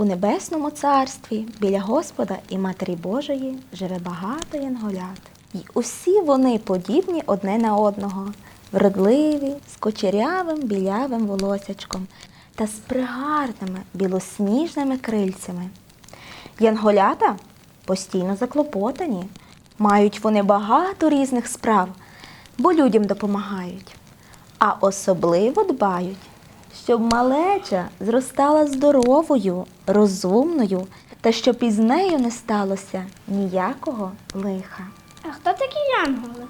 У небесному царстві біля Господа і Матері Божої живе багато янголят. І усі вони подібні одне на одного, вродливі, з кочерявим білявим волосячком та з пригарними білосніжними крильцями. Янголята постійно заклопотані, мають вони багато різних справ, бо людям допомагають, а особливо дбають, щоб малеча зростала здоровою, розумною та щоб із нею не сталося ніякого лиха. А хто такі янголи?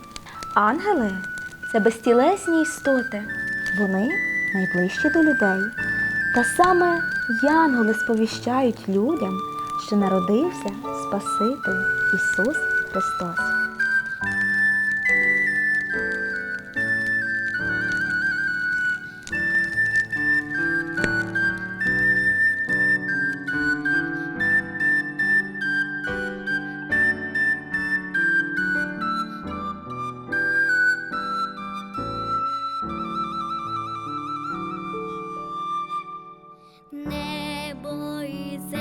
Ангели це безтілесні істоти. Вони найближчі до людей. Та саме янголи сповіщають людям, що народився Спаситель Ісус Христос. boys